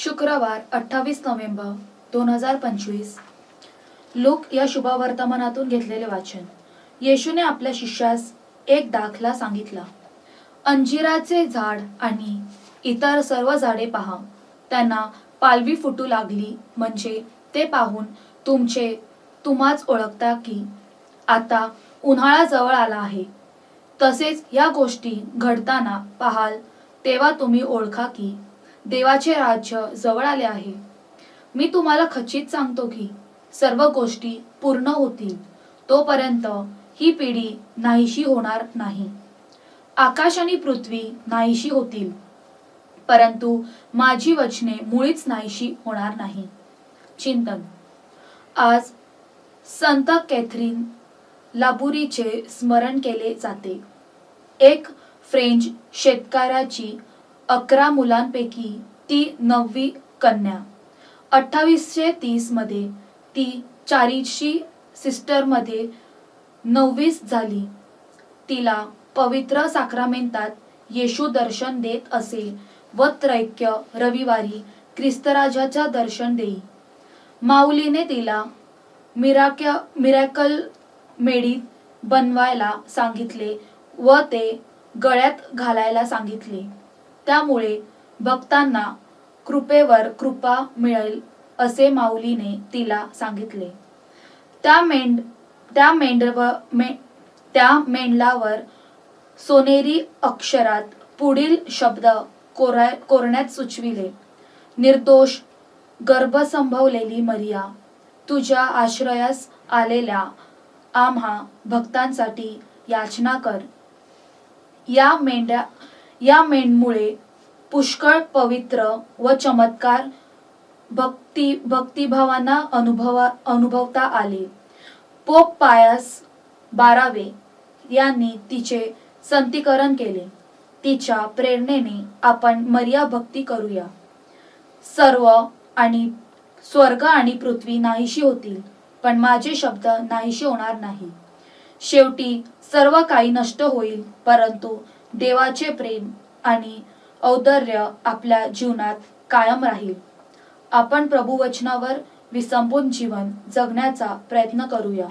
शुक्रवार अठ्ठावीस नोव्हेंबर दोन हजार पंचवीस. लोक या शुभवर्तमानातून घेतलेले वाचन. येशूने आपल्या शिष्यास एक दाखला सांगितला. अंजिराचे झाड आणि इतर सर्व झाडे पहा. त्यांना पालवी फुटू लागली म्हणजे ते पाहून तुमचे तुम्हाच ओळखता की आता उन्हाळा जवळ आला आहे. तसेच या गोष्टी घडताना पाहाल तेव्हा तुम्ही ओळखा की देवाचे राज्य जवळ आले आहे. मी तुम्हाला खचित सांगतो की सर्व गोष्टी पूर्ण होतील. तोपर्यंत ही पिढी नाहीशी होणार नाही. आकाश आणि पृथ्वी नाहीशी होतील. परंतु माझी वचने मुळीच नाहीशी होणार नाही. चिंतन. आज संत कॅथरीन लाबुरीचे स्मरण केले जाते. एक फ्रेंच शेतकऱ्याची अकरा मुलांपैकी ती नववी कन्या. अठ्ठावीसशे तीसमध्ये ती चारीशी सिस्टरमध्ये नववीस झाली. तिला पवित्र साक्रामेंतात येशू दर्शन देत असे व त्रैक्य रविवारी ख्रिस्तराजाच्या दर्शन देई. माऊलीने तिला मिराक्य मिरॅकल मेडीत बनवायला सांगितले व ते गळ्यात घालायला सांगितले. त्यामुळे भक्तांना कृपेवर कृपा मिळेल असे माऊलीने तिला सांगितले. त्या मेंढ त्या मेंढव मे त्या मेंढलावर सोनेरी अक्षरात पुढील शब्द कोरा कोरण्यात सुचविले. निर्दोष गर्भ संभवलेली मरिया तुझ्या आश्रयास आलेल्या आम्हा भक्तांसाठी याचना कर. या मेंढ्या या मेंढमुळे पुष्कळ पवित्र व चमत्कार भक्ती भक्तिभावांना अनुभवा अनुभवता आले. पोप पायास बारावे यांनी तिचे संतीकरण केले. तिच्या प्रेरणेने आपण मर्या भक्ती करूया. सर्व आणि स्वर्ग आणि पृथ्वी नाहीशी होतील पण माझे शब्द नाहीशी होणार नाही. शेवटी सर्व काही नष्ट होईल परंतु देवाचे प्रेम आणि औदर्य आपल्या जीवनात कायम राहील. आपण प्रभुवचनावर विसंबून जीवन जगण्याचा प्रयत्न करूया.